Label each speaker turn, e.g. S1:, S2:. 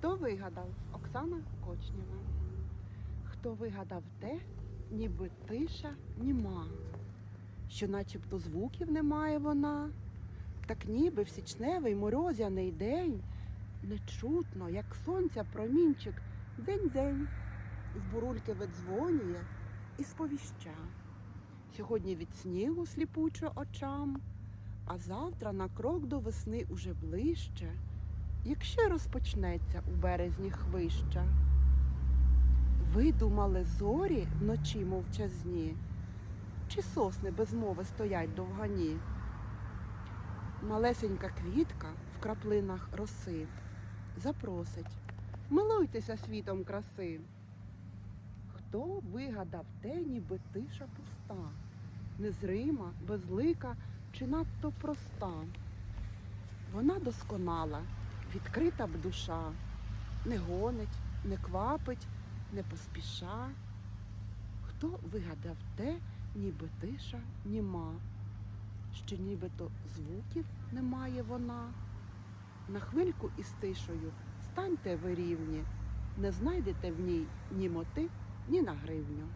S1: Хто вигадав? Оксана Кочнєва. Хто вигадав те, ніби тиша німа, що начебто звуків немає вона, так ніби в січневий морозяний день не чутно, як сонця промінчик день-день в бурульки видзвонює і сповіща. Сьогодні від снігу сліпуче очам, а завтра на крок до весни уже ближче, якщо розпочнеться у березні хвища. Видумали зорі вночі мовчазні, чи сосни без мови стоять довгані. Малесенька квітка в краплинах роси запросить, милуйтеся світом краси. Хто вигадав те, ніби тиша пуста, незрима, безлика чи надто проста? Вона досконала, відкрита б душа, не гонить, не квапить, не поспіша. Хто вигадав те, ніби тиша німа, що нібито звуків немає вона? На хвильку із тишою станьте ви рівні, не знайдете в ній ні моти, ні на гривню.